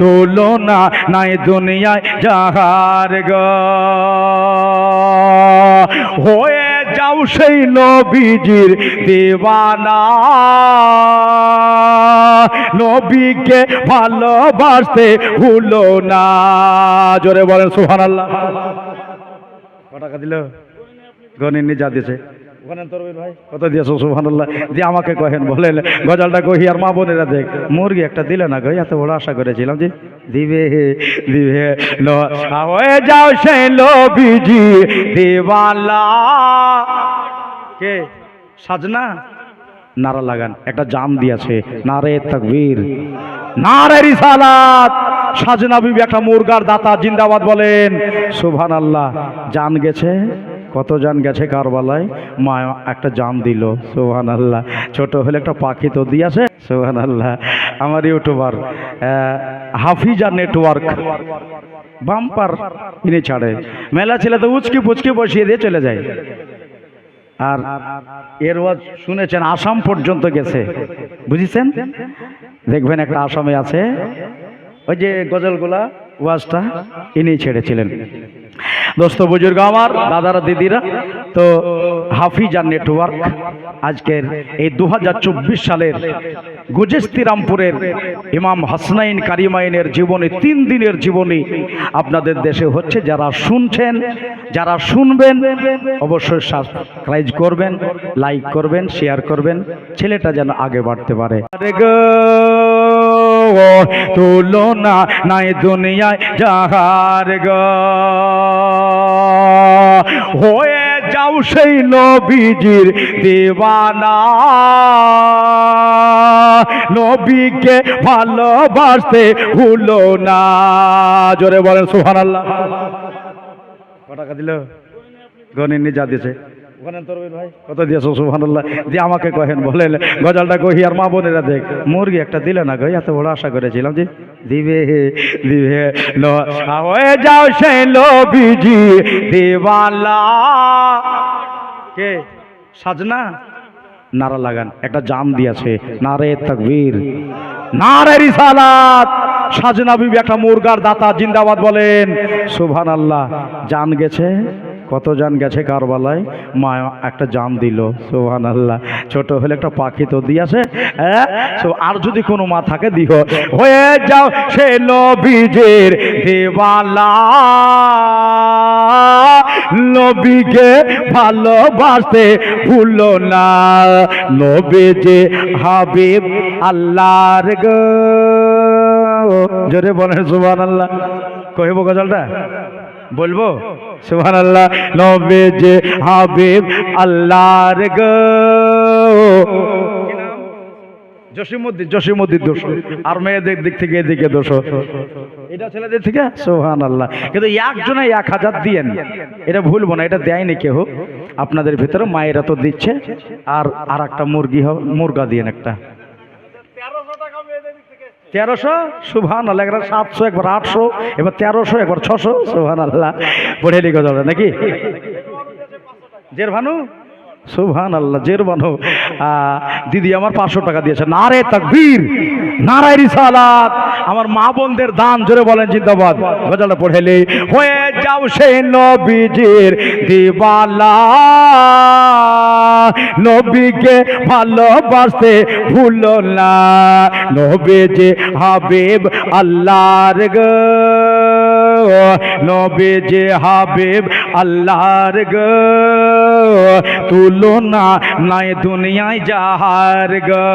তুলনা নাই দুনিয়ায় যাহার গো। হয়ে যাও সেই নবীজির দিবানা নবীকে ভালোবাসতে ভুলো না। জোরে বলেন সুহান আল্লাহ টাকা দিল? গণিনী যা দিয়েছে। ওখানে তোর ভাই। কত দিয়েছ সুবহানাল্লাহ। দিয়ে আমাকে কহেন, বলেন, গজালটা কহি আর মা বোনেরা দেখ, মুরগি একটা দিলে না গই এত বড় আশা করেছিলাম যে দিবে দিবে হয়ে যাও সেই লবিজি দিবালা কে? সাজনা? নারা লাগান, একটা জাম দিয়েছে, নারে তাকবীর, নারে রিসালাত। সাজনা বিবি একটা মুরগার দাতা, জিন্দাবাদ বলেন সুবহান আল্লাহ জান গেছে? কত জান গেছে কারবালায়? মা একটা জান দিল সোহান আল্লাহ ছোটো হলে একটা পাখি তো দিয়েছে সোহান আল্লাহ আমার ইউটিউবার হাফিজা নেটওয়ার্ক, বাম্পার ইনি ছাড়ে। মেলা ছেলে তো উচকি পুচকি বসিয়ে দিয়ে চলে যায়। আর এর ওয়াজ শুনেছেন, আসাম পর্যন্ত গেছে। বুঝেছেন? দেখবেন একটা আসামে আছে। ওই যে গজলগুলা, ওয়াজটা ইনি ছেড়েছিলেন। দোস্ত, বুজুর্গ আমার, দাদারা, দিদিরা, তো হাফিজা নেটওয়ার্ক আজকের এই দু হাজার চব্বিশ সালের গুজেস্তিরামপুরের ইমাম হাসনাইন কারিমাইনের জীবনী, তিন দিনের জীবনী আপনাদের দেশে হচ্ছে। যারা শুনছেন, যারা শুনবেন, অবশ্যই সাবস্ক্রাইব করবেন লাইক করবেন শেয়ার করবেন। ছেলেটা যেন আগে বাড়তে পারে। তুলনা নাই দুনিয়ায় যাহার গো। হয়ে যাও সেই নবীজির দিবানা নবীকে ভালোবাসতে ভুলো না। জোরে বলেন সুহান আল্লাহ ক টাকা দিল? গণিনী যা দিয়েছে। কত দিয়েছ, সুবহানাল্লাহ। দিয়ে আমাকে কহেন বলেন গজালটা কহি, আর মা বোনেরা দেখ, মুরগি একটা দিলে না গই এত বড় আশা করেছিলাম যে, দিবে দিবে হয়ে যাও সেই লবিজি দিবালা কে? সাজনা? নারা লাগান, একটা জাম দিয়েছে, নারে তাকবীর, নারে রিসালাত। সাজনা বিবি একটা মুরগার দাতা, জিন্দাবাদ বলেন। সুবহান আল্লাহ জান গেছে? কত জান গেছে কারবালায়? মা একটা জাম দিল সুবহান আল্লাহ ছোট হলে একটা পাখি তো দিয়েছে হ্যাঁ? আর যদি কোনো মা থাকে দিহ হয়ে যাও সে নবীজের দেওয়ালা। নবীকে ভালোবাসতে ভুলো না। নবী যে হাবিব আল্লাহর গো। জোরে বলেন আল্লাহ কহিব গজলটা? বলব? সুবহান আল্লাহ নবী যে হাবিব আল্লাহর গো। জসিমুদ্দিন জসিমুদ্দিন দোষ। আর মেয়েদের দিক থেকে এদিকে দোষ। এটা ছেলেদের থেকে? সোহান আল্লাহ কিন্তু একজনে এক হাজার দিয়েন এটা ভুলবো না এটা দেয়নি কেউ আপনাদের ভিতরে মায়েরা তো দিচ্ছে আর আর একটা মুরগি মুরগা দিয়েন একটা। তেরোশো? সুভান আল্লাহ একবার সাতশো, একবার আটশো, এবার তেরোশো, একবার ছশো সুভান আল্লাহ পড়ে লিখে যাবে নাকি? জের ভানু সুভান আল্লাহ জের ভানু দিদি আমার পাঁচশো টাকা দিয়েছে। না রে তাকবীর। নারায় রিসালাত। আমার মা বোনদের দান জোরে বলেন, জিন্দাবাদ। গজালটা পড়েলে হয়ে যাও সেই নবীজির দিবালা নবীকে ভালোবাসতে ভুলো না। নবীজি হাবিব আল্লাহর গো। নবীজি হাবিব আল্লাহর গো। তুলনা নাই দুনিয়ায় যাহার গো।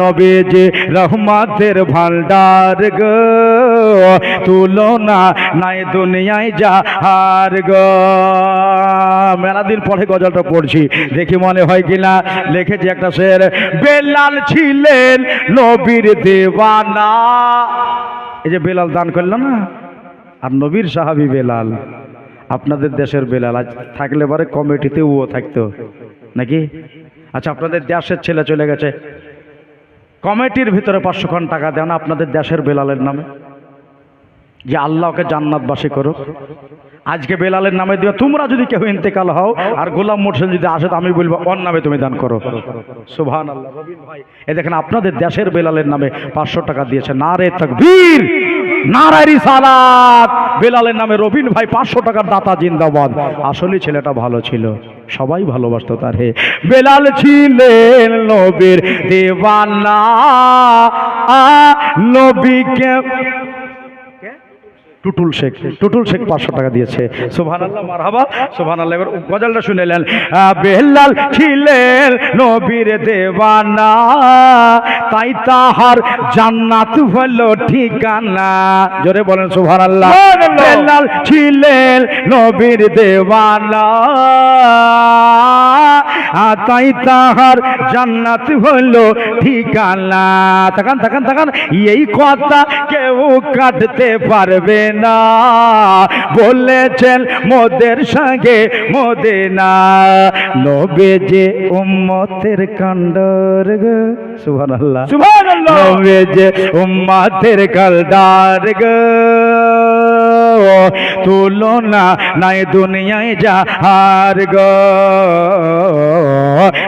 নবীজি, রহমতের ভান্ডার গো। তুলনা নাই দুনিয়ায় যা আর গো। মেলা দিন পরে গজলটা পড়ছি, দেখি মনে হয় কিনা লিখেছি একটা শের, বেলাল ছিলেন নবীর দেওয়ানা। এই যে বেলাল দান করল না? আর নবীর সাহাবি বেলাল, আপনাদের দেশের বেলাল, আজ থাকলে পরে কমিটিতে ও থাকতো, নাকি? আচ্ছা আপনাদের দেশের ছেলে চলে গেছে। কমিটির ভিতরে পাঁচশো খান টাকা দেন আপনাদের দেশের বেলালের নামে। যে আল্লাহকে জান্নাতবাসী করুক। আজকে বেলালের নামে দিও তোমরা যদি কেউ ইন্তেকাল হও আর গোলাম মোর্শেদ যদি আসে আমি বলব অন নামে তুমি দান করো। সুভান ভাই এ দেখেন আপনাদের দেশের বেলালের নামে পাঁচশো টাকা দিয়েছে। না রে তকবীর নারায়ণী সালাত বেলালের নামে রবিন ভাই পাঁচশো টাকার দাতা জিন্দাবাদ। আসলে ছেলেটা ভালো ছিল। সবাই ভালোবাসতো তার হে। বেলাল ছিলেন নবীর আ, নবীকে টুটুল শেখ টুটুল শেখ পাঁচশো টাকা দিয়েছে। সোভান আল্লাহ মারহাবা। সোভান আল্লাহ এবার গজলটা শুনেলেন আহ, বেলাল ছিলেন নবীর দেওয়ানা তাই তাহার জান্নাত হলো ঠিকানা। জোরে বলেন সোভান আল্লাহ বেলাল ছিলেন নবীর দেওয়ানা। আহ, তাই তাহার জান্নাত হলো ঠিকানা। তাকান তাকান তাকান এই কথা কেউ কাটতে পারবে না। বলেছেন মোদের সঙ্গে মোদে না নবে যে উম্মতের কাণ্ডর গো সুবহানাল্লাহ। সুবহানাল্লাহ। নবে যে উম্মতের কালদার গো। তুলনা নাই দুনিয়ায় যাহার গো।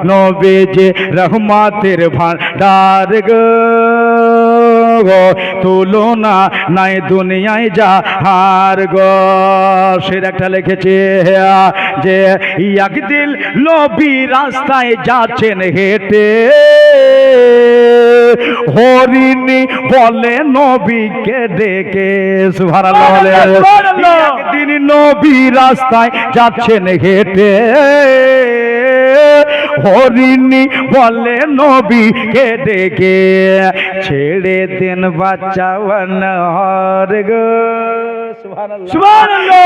নবে যে রহমাতের ভান্ডার গো। তুলনা নাই দুনিয়ায় যাহার গো। সের একটা লিখেছে যে একদিন নবী রাস্তায় যাচ্ছেন হেঁটে। হরিণী বলে নবীকে ডেকে। একদিন নবী রাস্তায় যাচ্ছেন হেঁটে। হরিণী বলে নবীকে ডেকে ছেড়ে দেন বাচ্চা হর গো।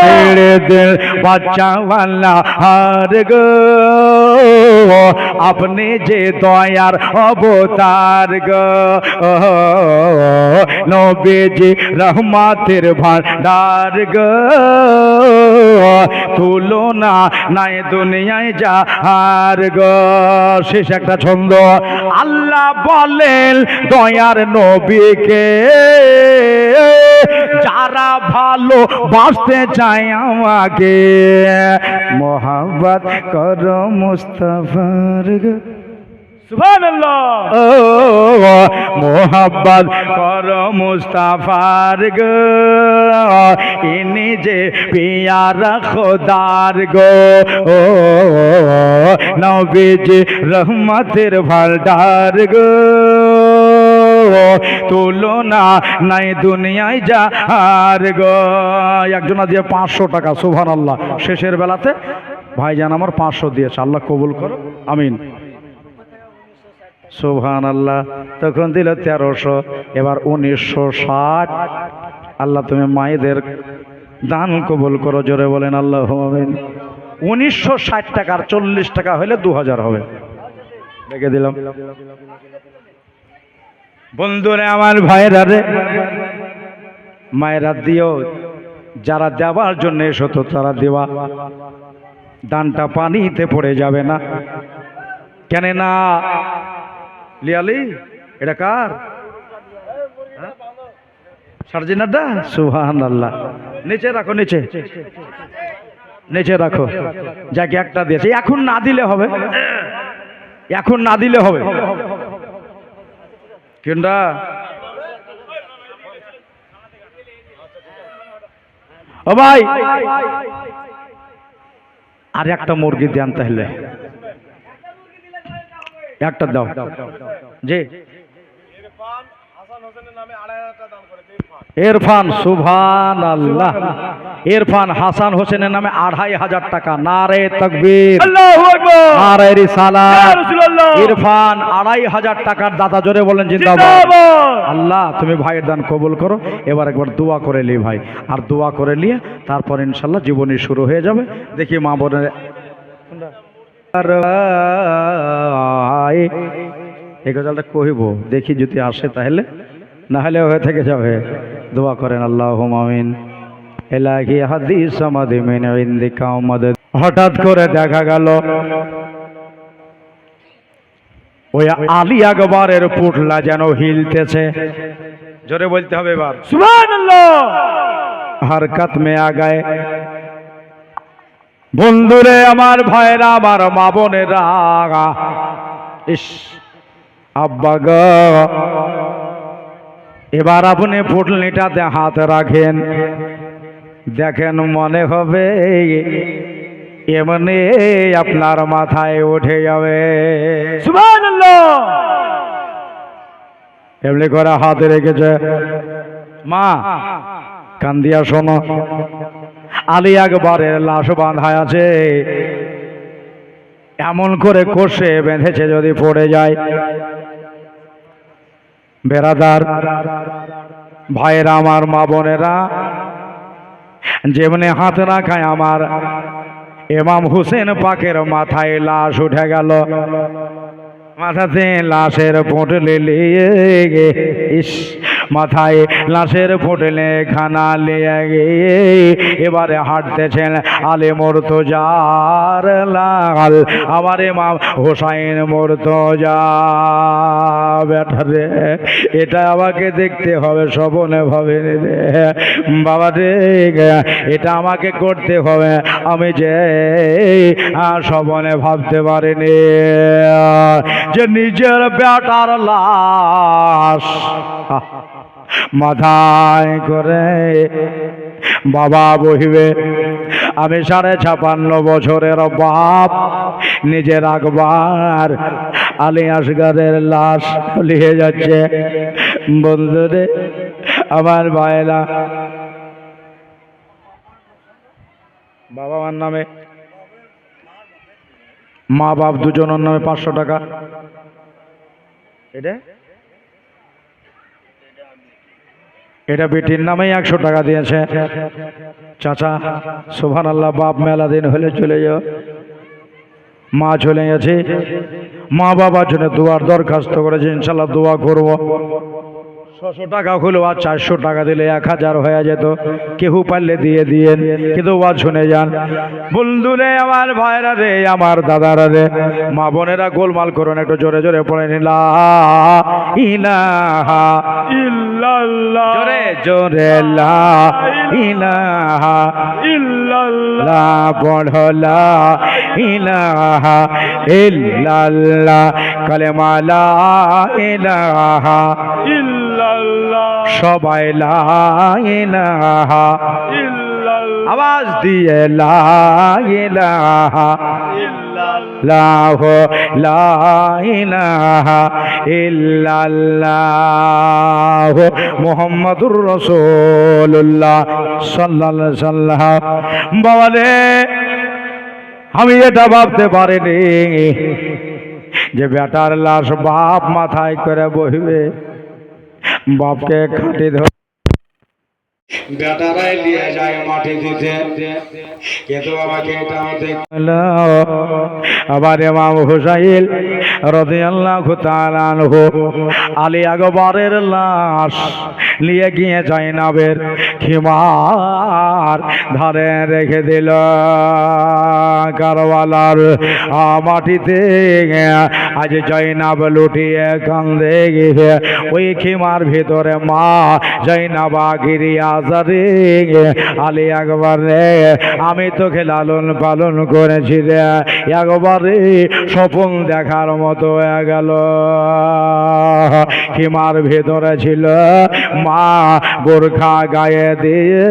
ছেড়ে দেন বাচ্চাওয়ালা হর গো। আপনি যে দয়ার অবতার গো রহমাতের ভান্ডার গো, তুলনা নাই দুনিয়ায় যাহার গো। শেষ একটা ছন্দ। আল্লাহ বলেন, দয়ার নবীকে যারা ভালো বাসতে চায় আমাকে। মোহাম্মত কর মুস্তফার মোহাম্মদ কর মুস্তাফার গো ইনি যে পিয়ারা খোদার গো। ও নবীজি রহমতের ভালডার গো। তুলনা নাই দুনিয়ায় যা আর গো। একজনা দিয়ে পাঁচশো টাকা সুভান আল্লাহ শেষের বেলাতে, ভাইজান আমার পাঁচশো দিয়েছে, আল্লাহ কবুল করো আমিন। সুবহান আল্লাহ তখন দিল তেরোশো, এবার উনিশশো ষাট। আল্লাহ তুমি মায়েদের দান কবুল করো, জোরে বলেন আল্লাহ আমিন। উনিশশো ষাট টাকার চল্লিশ টাকা হলে দু হাজার হবে। রেখে দিলাম। বন্ধুরে আমার ভাইরা রে, মায়েরা দিও, যারা দেওয়ার জন্য এসো তো তারা দেওয়া। দানটা পানিতে পড়ে যাবে না। কেন না লিয়ালি, এটা কার? সার্জিনারটা সুহান আল্লাহ নিচে রাখো, নিচে। নিচে রাখো। যাকে একটা দিয়েছে। এখন না দিলে হবে। এখন না দিলে হবে। কিনটা ও ভাই। আর একটা মুরগি দেন তাহলে। একটা দাও। জি। ইরফান। সুভান আল্লাহ এরফান হাসান হোসেনের নামে আড়াই হাজার টাকা। নারে তকবীর। আল্লাহু আকবার। নারে রিসালাত। ইরফান আড়াই হাজার টাকার দাতা জোরে বলেন জিন্দাবাদ। আল্লাহ তুমি ভাইয়ের দান কবুল করো। এবার একবার দোয়া করে লি ভাই। আর দোয়া করে নিয়ে তারপর ইনশাল্লাহ জীবনী শুরু হয়ে যাবে। দেখি মা বোনের আর এই গজলটা কহিব? দেখি যদি আসে তাহলে। না হলে হয়ে থেকে যাবে। দোয়া করেন আল্লাহ মামিন এলাহি হাদিস আমাদি মেনে আমাদের হঠাৎ করে দেখা গেল, ওই আলী আকবরের পুটলা যেন হিলতেছে। জোরে বলতে হবে এবার। হারকাত মে আগায়। বন্ধুরে, আমার ভাইরা আমার মা বোনেরা। ইস, আব্বা এবার আপনি পুটলিটাতে হাত রাখেন। দেখেন মনে হবে এমনি আপনার মাথায় উঠে যাবে। এমনি করে হাতে রেখেছে। মা কান্দিয়া শোনো। আলী আকবরের লাশ বাঁধা আছে। এমন করে কষে বেঁধেছে যদি পড়ে যায়। বেড়াদার ভাইয়েরা আমার, মা বোনেরা, যেমনি হাত রাখায় আমার এমাম হুসেন পাকের মাথায় লাশ উঠে গেল। মাথাতে লাশের পোটলে লিয়ে গে, ইস, মাথায় লাশের পোটলে খানা লিয়ে গিয়ে এবারে হাঁটতেছেন আলে মরতো যার লাল, আমার ইমাম হোসাইন যা বেটা রে এটা আমাকে দেখতে হবে সবনে ভাবে বাবা রে, এটা আমাকে করতে হবে, আমি যে সবনে ভাবতে পারিনি। যে নিজের বেটার লাশ মাথায় করে বাবা বহিবে আমি সাড়ে ছাপান্ন বছরের বাপ। নিজের আকবার আলী আসগারের লাশ লিয়ে যাচ্ছে। বন্ধুরে আমার ভাইলা বাবা মার নামে। মা বাপ দুজনের নামে পাঁচশো টাকা। এটা? এটা বেটির নামেই একশো টাকা দিয়েছে। চাচা সোভান আল্লাহ বাপ মেলা দিন হলে চলে যাও। মা চলে গেছে। মা বাবার জন্য দোয়ার দরখাস্ত করেছে ইনশাল্লাহ দোয়া করব। ছশো টাকা হলেও আর চারশো টাকা দিলে এক হাজার হয়ে যেত। কেউ পারলে দিয়ে দিয়েন কিন্তু ওয়া শুনে যান। বন্ধুরে আমার ভাইরা রে আমার দাদারা রে মা বোনেরা গোলমাল করুন একটু জোরে জোরে পড়ে নিলা ইলাহা ইল্লাল্লাহ। জোরে। জোরে লা ইলাহা ইল্লাল্লাহ। পড়লা ইলাহা ইল্লাল্লাহ। কালেমা লা ইলাহা ইল্লাল্লাহ সবাই আওয়াজ দিয়ে লাহ লা ইলাহা ইল্লাল্লাহ মুহাম্মাদুর রাসূলুল্লাহ সাল্লাল্লাহু সাল্লাম। বাবা রে আমি এটা ভাবতে পারিনি যে বেটার লাশ বাপ মাথায় করে বহিবে। बाप के खाते धो বেটারাই যায় মাটি দিতে। কিন্তু আমাকে এটা আবার হুসাইল তাআলা আনহু আলী আকবরের লাশ নিয়ে গিয়ে জয়নাবের খিমার ধারে রেখে দিল। কারওয়ালার মাটিতে আজ জয়নাব লুটিয়ে কান্দে গিয়ে ওই খিমার ভিতরে মা জয়নাবা গিরিয়া রে আলী একবার রে, আমি তোকে লালন পালন করেছি রে। একবারে স্বপন দেখার মতো হয়ে গেল। হিমার ভেতরে ছিল। মা বোরখা গায়ে দিয়ে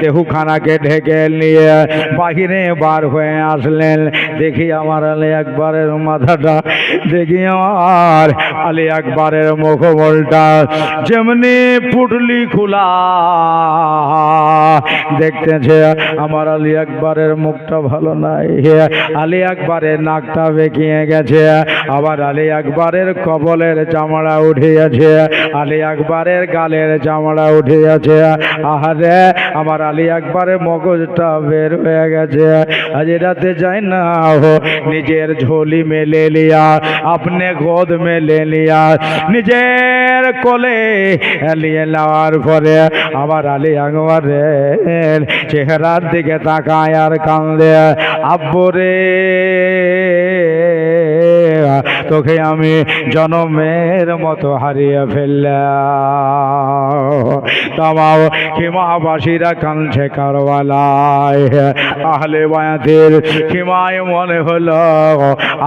দেহুখানাকে ঢেকে নিয়ে বাহিরে বার হয়ে আসলেন। দেখি আমার আলী একবারের মাথাটা, দেখি আমার আলী একবারের মুখমলটা যেমনি পুটলি খোলা। দেখতেছে, আমার আলী একবারের মুখটা ভালো নাই। আলী একবারের নাকটা বেঁকিয়ে গেছে, আবার আলী একবারের কবলের চামড়া উঠে গেছে আলী একবারের গালের চামড়া উঠে গেছে আহারে, আমার আলী একবারের মগজটা বের হয়ে গেছে। আজ রাতে যাই না নিজের ঝোলি মেলে লিয়া, আপনি গোদ মেলে লিয়া, নিজের কোলে নিয়ে নেওয়ার পরে আমার আলী আকবরের চেহারার দিকে তাকায় আর কান্দে। আব্বরে তোকে আমি জনমের মতো হারিয়ে ফেললাম। তামাও হিমাবাসীরা কাঁদছে কারবালায়। আহলে বায়াতের হিমায় মনে হলো,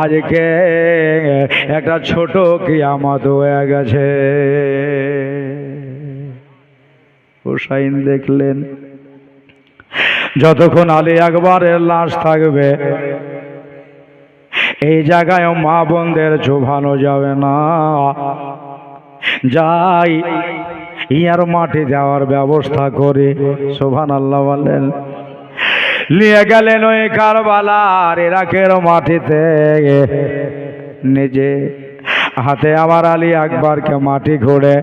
আজকে একটা ছোট কিয়ামত হয়ে গেছে। হুসাইন দেখলেন যতক্ষণ আলী আকবরের লাশ থাকবে, এই জায়গায় মা বোনদের চোভানো যাবে না। যাই, ইয়ার মাটি দেওয়ার ব্যবস্থা করে শোভান আল্লাহ বললেন নিয়ে গেলেন ওই কারবালার ইরাকের মাটিতে। নিজে হাতে আমার আলী আকবরকে মাটি ঘুরে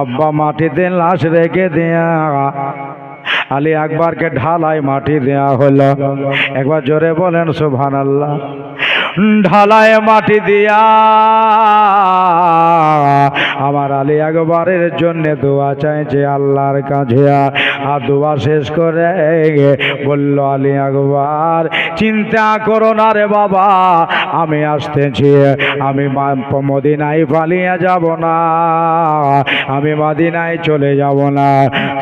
আব্বা মাটিতে লাশ রেখে দেয়া। আলী আকবরকে ঢালাই মাটি দেয়া হলো। একবার জোরে বলেন সুবহানাল্লাহ। ঢালায় মাটি দিয়া আমার আলী আকবরের জন্য দোয়া চাইছে আল্লাহর কাছে। আর দোয়া শেষ করে বলল, আলী আকবর, চিন্তা করো না রে বাবা, আমি আসতেছি। আমি মদিনায় পালিয়ে যাব না। আমি মদিনায় চলে যাব না।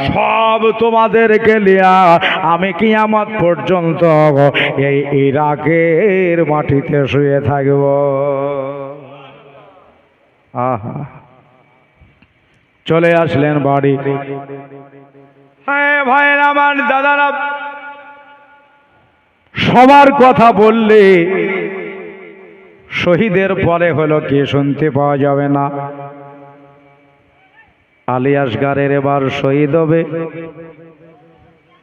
সব তোমাদেরকে লিয়া আমি কি আমার পর্যন্ত এই ইরাকের মাটিতে শুয়ে থাকব। আহা। চলে আসলেন বাড়ি। হ্যাঁ ভাই আমার দাদারা, সবার কথা বললে শহীদের পরে হলো কে শুনতে পাওয়া যাবে না। আলী আসগারের এবার শহীদ হবে।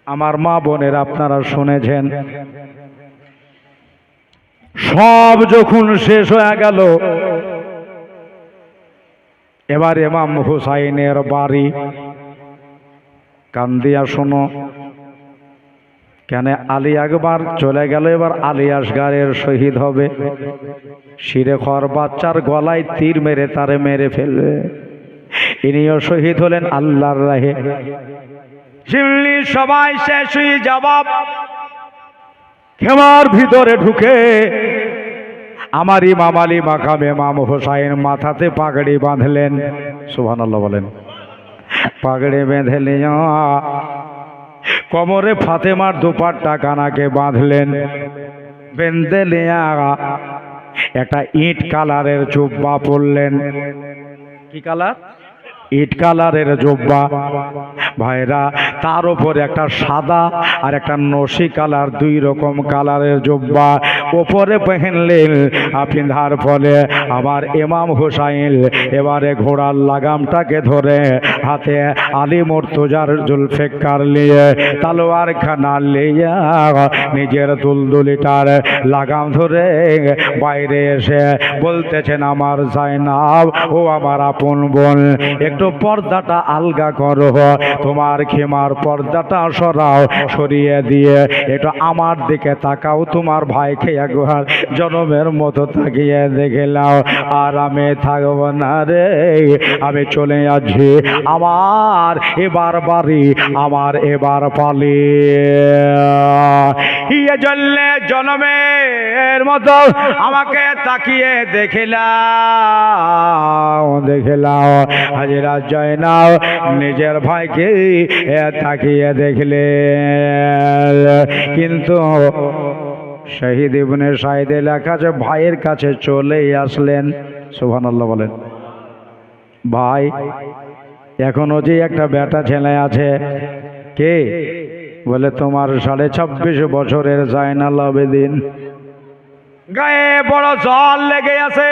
আমার মা বোনের আপনারা শুনেছেন। সব যখন শেষ হয়ে গেল এবার এমাম হুসাইনের বাড়ি। কান্দিয়া শোনো, কেন আলী আকবর চলে গেল, এবার আলী আসগারের শহীদ হবে। শিরে খর বাচ্চার গলায় তীর মেরে তারে মেরে ফেলবে। ইনিও শহীদ হলেন আল্লাহর রাহে। শিমলি সবাই শেষ জবাব খেমার ভিতরে ঢুকে আমার ইমাম আলী মাকামে মাম হোসাইন মাথাতে পাগড়ি বাঁধলেন। সুবহানাল্লাহ বলেন। পাগড়ি বেঁধে কোমরে ফাতেমার দুপাট্টা কানাকে বাঁধলেন। বেঁধে নেয়া একটা ইট কালারের চুপ্পা পরলেন। কি কালার? ইট কালারের জুব্বা। ভাইরা তার উপর একটা সাদা আর একটা নসি কালার, দুই রকম কালারের জুব্বা। ওপরে পেহেনলেন পিন্ধার ফলে আমার ইমাম হুসাইন এবারে ঘোড়ার লাগামটাকে ধরে হাতে আলী মর্তুজার জুলফেকার নিয়ে তালোয়ার খানা লিয়া নিজের দুলদুলিটার লাগাম ধরে বাইরে এসে বলতেছেন, আমার জাইনাব ও আমার আপন বোন, একটু পর্দাটা আলগা করো। তোমার খেমার পর্দাটা সরাও, সরিয়ে দিয়ে এটা আমার দিকে তাকাও, তোমার ভাইকে একবার জনমের মতো তাকিয়ে দেখে নাও। আর আমি থাকব না রে, আমি চলে যাচ্ছি আমার এবার বাড়ি, আমার এবার পালি। ইয়ে জল্লে জনমের মতো আমাকে তাকিয়ে দেখিলাম দেখিলাম হাজিরা জয় নাও। নিজের ভাইকে তাকিয়ে দেখলে। কিন্তু শহীদ ইবনে সাইদে লেখা আছে ভাইয়ের কাছে চলেই আসলেন, সুবহানাল্লাহ বলেন। ভাই, এখনও যে একটা বেটা ছেলে আছে, কে? বলে, তোমার সাড়ে ছাব্বিশ বছরের জায়নাল আবেদিন। গায়ে বড় জল লেগে আছে।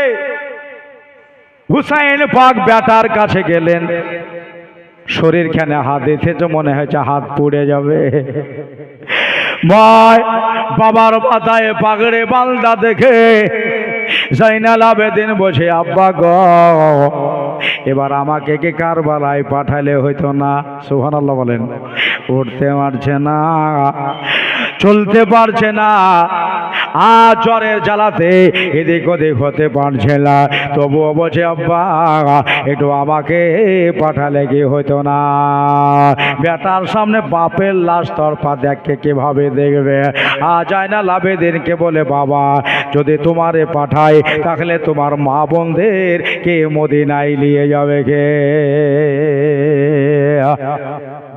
হুসাইন পাক বেটার কাছে গেলেন। শরীর খানে হাত তো মনে হয়েছে হাত পুড়ে যাবে। ভাই, বাবার মাথায় পাগড়ে বালদা দেখে জাইনাল আবেদিন বসে আব্বা গ, এবার আমাকে কে কারবালায় পাঠালে হইতো না? সুহান আল্লাহ বলেন। উঠতে পারছে না। চলতে পারছে না। আ জ্বরের জ্বালাতে এদিক ওদিক হতে পারছে না। তবুও বলছে, আব্বা, একটু আমাকে পাঠালে কি হইতো না? বেটার সামনে বাপের লাশ তরফা দেখে কীভাবে দেখবে? আ যায় না লাভে দিনকে বলে, বাবা, যদি তোমারে পাঠা হয় তাহলে তোমার মা বোনদের কে মদিনায় নিয়ে যাবে কে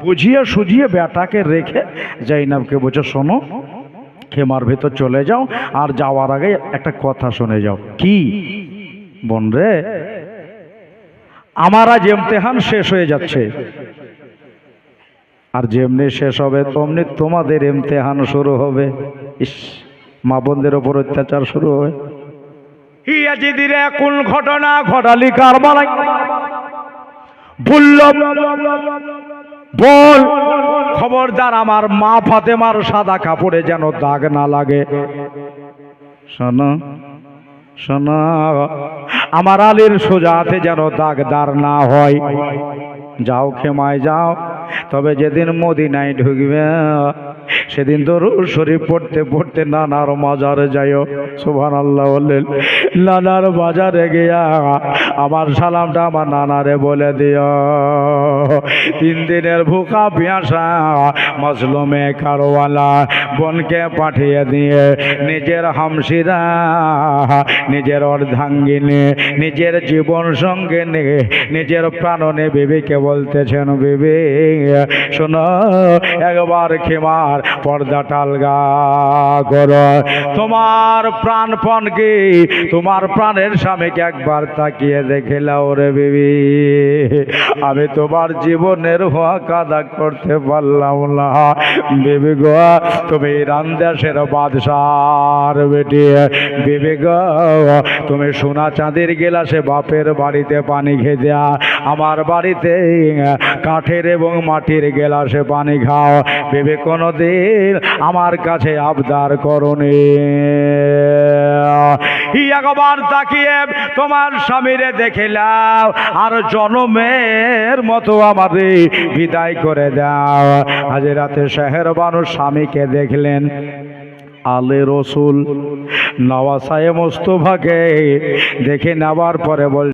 বুঝিয়ে সুঝিয়ে বেটাকে রেখে জাইনাবকে বলছে, শোনো খেমার ভেতর চলে যাও আর যাওয়ার আগে একটা কথা শুনে যাও। কি? বোন রে, আমার আজ এমতেহান শেষ হয়ে যাচ্ছে। আর যেমনি শেষ হবে, তেমনি তোমাদের এমতেহান শুরু হবে। ইস, মা বোনদের ওপর অত্যাচার শুরু হবে। কোন ঘটনা ঘটালি কারবালাই বলল বল। খবরদার আমার মা ফাতেমার সাদা কাপড়ে যেন দাগ না লাগে। শোনো শোনো, আমার আলীর সোজাতে যেন দাগদার না হয়। যাও খেমায় যাও, তবে যেদিন মদিনায় ঢুকবে সেদিন রুল শরীফ পড়তে পড়তে নানার বাজারে যাইও। সুভান আল্লাহ বললেন নানার বাজারে গিয়া আমার সালামটা আমার নানারে বলে দিও। তিন দিনের ভুকা পিয়াসা মজলুমে কারওয়ালা বোনকে পাঠিয়ে দিয়ে নিজের হামসিরা নিজের অর্ধাঙ্গিনী, নিজের জীবন সঙ্গে নিজের প্রাণনে বিবিকে বলতেছেন, বিবি, শোনো, একবার খেমার পর্দা টালগা করো। তোমার প্রাণপণ কি তোমার প্রাণের স্বামীকে একবার তাকিয়ে দেখে লাও রে বিবি। আমি তোমার জীবনের হওয়া কাদা করতে পারলাম না। বিবি গো, তুমি রান্দাসের বাদশার বেটি। বিবি গো, তুমি সোনা চাঁদের গেলাসে বাপের বাড়িতে পানি খেতে আমার বাড়িতে কাঠের এবং মাটির গেলাসে পানি খাও। ভেবে কোনো দিন আমার কাছে আবদার করনি একবার তাকিয়ে তোমার স্বামীরে দেখিলাম আর জনমের মতো আমাদের বিদায় করে দাও। আজ রাতে শহর মানুষ স্বামীকে দেখলেন আলে রসুল নওয়াসায় মোস্তফাকে দেখে নেওয়ার পরে বল